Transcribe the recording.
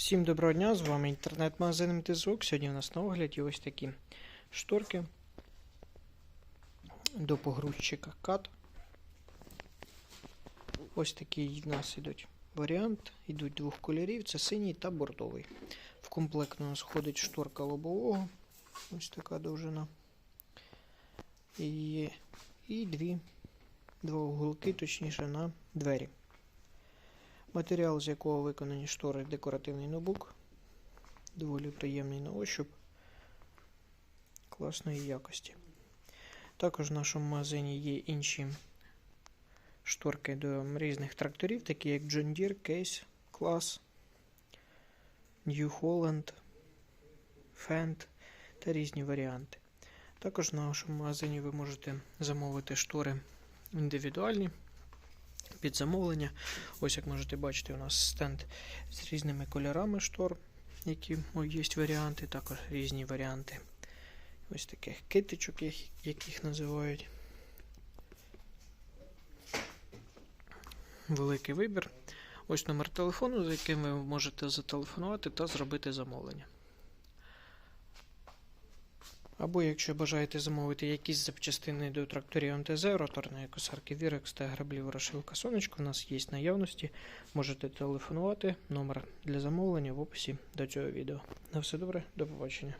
Всім доброго дня, з вами інтернет-магазин МТЗОК. Сьогодні у нас на огляді ось такі шторки до погрузчика CAT. Ось такий в нас ідуть варіант. Ідуть двох кольорів, це синій та бордовий. В комплект у нас входить шторка лобового. Ось така довжина. І, і дві, два уголки, точніше, на двері. Матеріал, з якого виконані штори декоративний ноутбук. Доволі приємний на ощуп. Класної якості. Також в нашому магазині є інші шторки до різних тракторів, такі як John Deere, Case, Class, New Holland, Fendt та різні варіанти. Також в нашому магазині ви можете замовити штори індивідуальні під замовлення. Ось як можете бачити, у нас стенд з різними кольорами штор, які о, є варіанти, також різні варіанти. Ось таких китичок, яких називають. Великий вибір. Ось номер телефону, за яким ви можете зателефонувати та зробити замовлення. Або якщо бажаєте замовити якісь запчастини до тракторів МТЗ, роторної косарки Вірекс та граблів Рошилка сонечко, у нас є наявності. Можете телефонувати. Номер для замовлення в описі до цього відео. На все добре, до побачення.